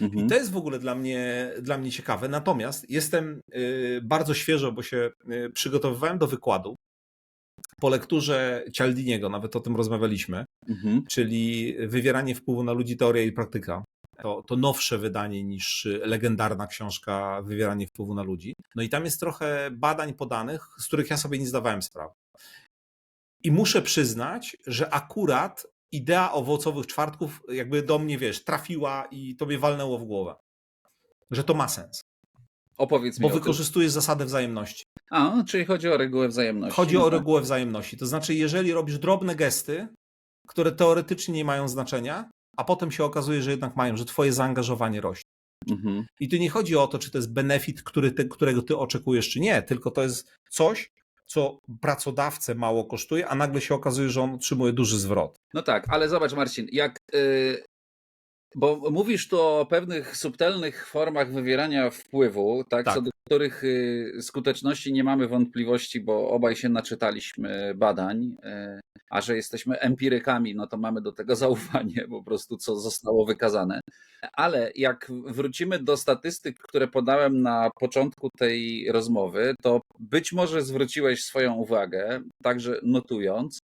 Mhm. I to jest w ogóle dla mnie, dla mnie ciekawe. Natomiast jestem y, bardzo świeżo, bo się y, przygotowywałem do wykładu po lekturze Cialdiniego, nawet o tym rozmawialiśmy, Mhm. czyli Wywieranie wpływu na ludzi, teoria i praktyka. To, to nowsze wydanie niż legendarna książka Wywieranie wpływu na ludzi. No i tam jest trochę badań podanych, z których ja sobie nie zdawałem sprawy. I muszę przyznać, że akurat idea owocowych czwartków jakby do mnie, wiesz, trafiła i tobie walnęło w głowę. Że to ma sens. Opowiedz mi Bo wykorzystujesz zasadę wzajemności. A, no, czyli chodzi o regułę wzajemności. Chodzi o tak. regułę wzajemności. To znaczy, jeżeli robisz drobne gesty, które teoretycznie nie mają znaczenia, a potem się okazuje, że jednak mają, że twoje zaangażowanie rośnie. Mhm. I tu nie chodzi o to, czy to jest benefit, który ty, którego ty oczekujesz, czy nie, tylko to jest coś, co pracodawcę mało kosztuje, a nagle się okazuje, że on otrzymuje duży zwrot. No tak, ale zobacz Marcin, jak. y, bo mówisz tu o pewnych subtelnych formach wywierania wpływu, tak, Tak. co do których y, skuteczności nie mamy wątpliwości, bo obaj się naczytaliśmy badań, y, a że jesteśmy empirykami, no to mamy do tego zaufanie, po prostu co zostało wykazane. Ale jak wrócimy do statystyk, które podałem na początku tej rozmowy, to być może zwróciłeś swoją uwagę, także notując,